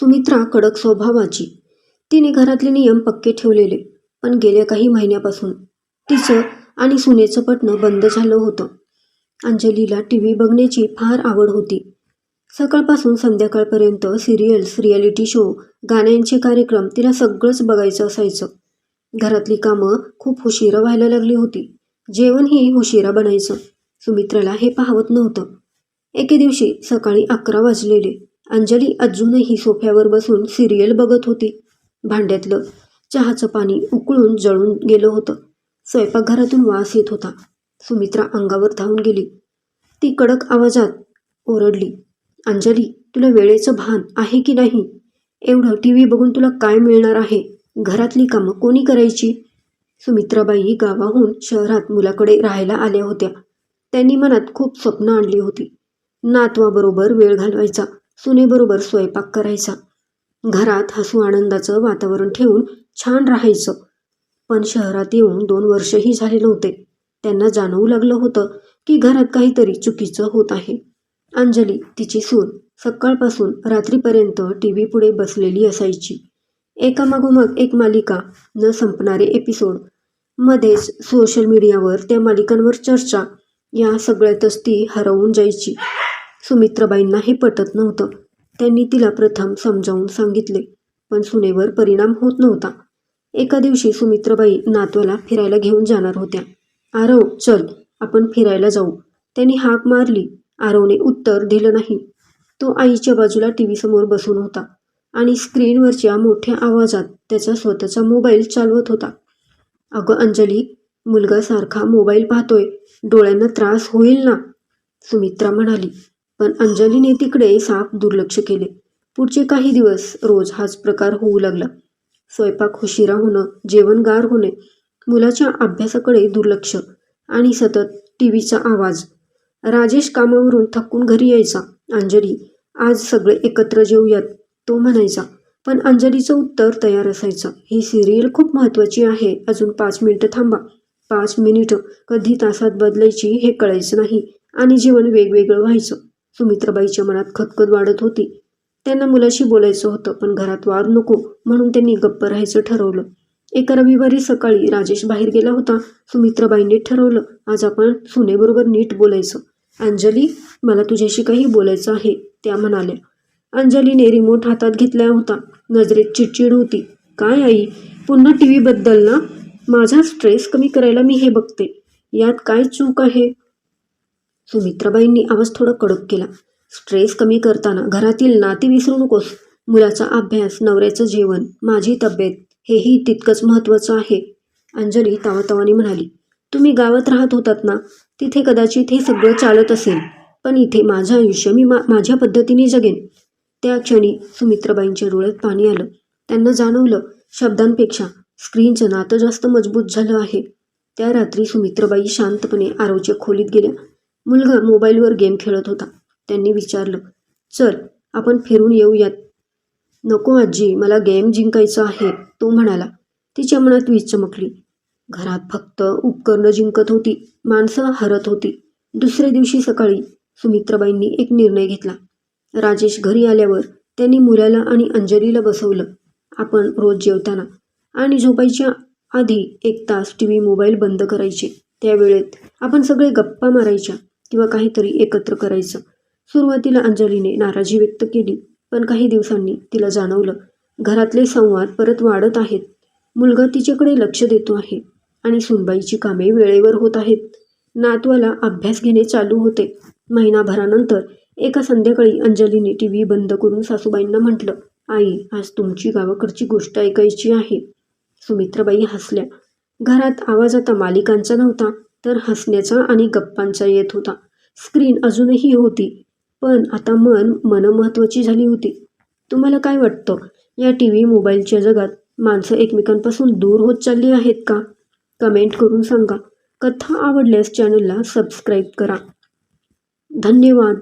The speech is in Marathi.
सुमित्रा कडक स्वभावाची. तिने घरातले नियम पक्के ठेवलेले पण गेल्या काही महिन्यापासून तिचं आणि सुनेचं पटणं बंद झालं होतं. अंजलीला टी व्ही बघण्याची फार आवड होती. सकाळपासून संध्याकाळपर्यंत सिरियल्स रियालिटी शो गाण्यांचे कार्यक्रम तिला सगळंच बघायचं असायचं. घरातली कामं खूप उशिरा व्हायला लागली होती. जेवणही उशिरा बनायचं. सुमित्राला हे पाहवत नव्हतं. एके दिवशी सकाळी अकरा वाजलेले. अंजली अजूनही सोफ्यावर बसून सिरियल बघत होती. भांड्यातलं चहाचं पाणी उकळून जळून गेलं होतं. स्वयंपाकघरातून वास येत होता. सुमित्रा अंगावर धावून गेली. ती कडक आवाजात ओरडली अंजली तुला वेळेचं भान आहे की नाही? एवढं टी व्ही बघून तुला काय मिळणार आहे? घरातली कामं कोणी करायची? सुमित्राबाई गावाहून शहरात मुलाकडे राहायला आल्या होत्या. त्यांनी मनात खूप स्वप्न आणली होती. नातवाबरोबर वेळ घालवायचा. सुनेबरोबर स्वयंपाक करायचा. घरात हसू आनंदाचं वातावरण ठेवून छान राहायचं. पण शहरात येऊन दोन वर्षही झाले नव्हते. त्यांना जाणवू लागलं होतं की घरात काहीतरी चुकीचं होत आहे. अंजली तिची सून सकाळपासून रात्रीपर्यंत टी व्ही पुढे बसलेली असायची. एकामागोमाग एक मालिका न संपणारे एपिसोड. मध्येच सोशल मीडियावर त्या मालिकांवर चर्चा या सगळ्यातच ती हरवून जायची. सुमित्राबाईंना हे पटत नव्हतं. त्यांनी तिला प्रथम समजावून सांगितले पण सुनेवर परिणाम होत नव्हता. एका दिवशी सुमित्राबाई नातवाला फिरायला घेऊन जाणार होत्या. आरव चल आपण फिरायला जाऊ. त्यांनी हाक मारली. आरवने उत्तर दिलं नाही. तो आईच्या बाजूला टी व्ही समोर बसून होता आणि स्क्रीनवरच्या मोठ्या आवाजात त्याचा स्वतःचा मोबाईल चालवत होता. अगं अंजली मुलगा सारखा मोबाईल पाहतोय. डोळ्यांना त्रास होईल ना? सुमित्रा म्हणाली. पण अंजलीने तिकडे साफ दुर्लक्ष केले. पुढचे काही दिवस रोज हाच प्रकार होऊ लागला. स्वयंपाक उशिरा होणं जेवण गार होणे मुलाच्या अभ्यासाकडे दुर्लक्ष आणि सतत टी व्हीचा आवाज. राजेश कामावरून थकून घरी यायचा. अंजली आज सगळे एकत्र जेवूयात तो म्हणायचा. पण अंजलीचं उत्तर तयार असायचं. ही सिरियल खूप महत्त्वाची आहे. अजून पाच मिनिटं थांबा. पाच मिनिटं कधी तासात बदलायची हे कळायचं नाही. आणि जीवन वेगवेगळं व्हायचं. सुमित्राबाईच्या मनात खतखत वाढत होती. त्यांना मुलाशी बोलायचं होतं पण घरात वाद नको म्हणून त्यांनी गप्प राहायचं ठरवलं. एका रविवारी सकाळी राजेश बाहेर गेला होता. सुमित्राबाईंनी ठरवलं आज आपण सुनेबरोबर नीट बोलायचं. अंजली मला तुझ्याशी काही बोलायचं आहे त्या म्हणाल्या. अंजलीने रिमोट हातात घेतला होता. नजरेत चिडचिड होती. काय आई पुन्हा टी व्हीबद्दल ना माझा स्ट्रेस कमी करायला मी हे बघते. यात काय चूक आहे? सुमित्राबाईंनी आवाज थोडा कडक केला. स्ट्रेस कमी करताना घरातील नाती विसरू नकोस. मुलाचा अभ्यास नवऱ्याचं जेवण माझी तब्येत हेही तितकंच महत्त्वाचं आहे. अंजली तावातावानी म्हणाली तुम्ही गावात राहत होतात ना? तिथे कदाचित हे सगळं चालत असेल. पण इथे माझं आयुष्य मी मा माझ्या पद्धतीने जगेन. त्या क्षणी सुमित्राबाईंच्या डोळ्यात पाणी आलं. त्यांना जाणवलं शब्दांपेक्षा स्क्रीनचं नातं जास्त मजबूत झालं आहे. त्या रात्री सुमित्राबाई शांतपणे आरोच्या खोलीत गेल्या. मुलगा मोबाईलवर गेम खेळत होता. त्यांनी विचारलं चल आपण फिरून येऊयात. नको आजी मला गेम जिंकायचं आहे तो म्हणाला. तिच्या मनात वीज चमकली. घरात फक्त उपकरणं जिंकत होती माणसं हरत होती. दुसऱ्या दिवशी सकाळी सुमित्राबाईंनी एक निर्णय घेतला. राजेश घरी आल्यावर त्यांनी मुलाला आणि अंजलीला बसवलं. आपण रोज जेवताना आणि झोपायच्या आधी एक तास टी व्ही मोबाईल बंद करायचे. त्यावेळेत आपण सगळे गप्पा मारायच्या. किंवा काहीतरी एकत्र करायचं. सुरुवातीला अंजलीने नाराजी व्यक्त केली पण काही दिवसांनी तिला जाणवलं घरातले संवाद परत वाढत आहेत. मुलगा तिच्याकडे लक्ष देतो आहे आणि सुनबाईची कामे वेळेवर होत आहेत. नातवाला अभ्यास घेणे चालू होते. महिनाभरानंतर एका संध्याकाळी अंजलीने टी व्ही बंद करून सासूबाईंना म्हटलं आई आज तुमची गावाकडची गोष्ट ऐकायची आहे. सुमित्राबाई हसल्या. घरात आवाज आता मालिकांचा नव्हता. तर हसण्याचा आणि गप्पांचा येत होता. स्क्रीन अजूनही होती पण आता मन मन महत्त्वाची झाली होती. तुम्हाला काय वाटतं? या टी व्ही मोबाईलच्या जगात माणसं एकमेकांपासून दूर होत चालली आहेत का? कमेंट करून सांगा. कथा आवडल्यास चॅनलला सबस्क्राईब करा. धन्यवाद.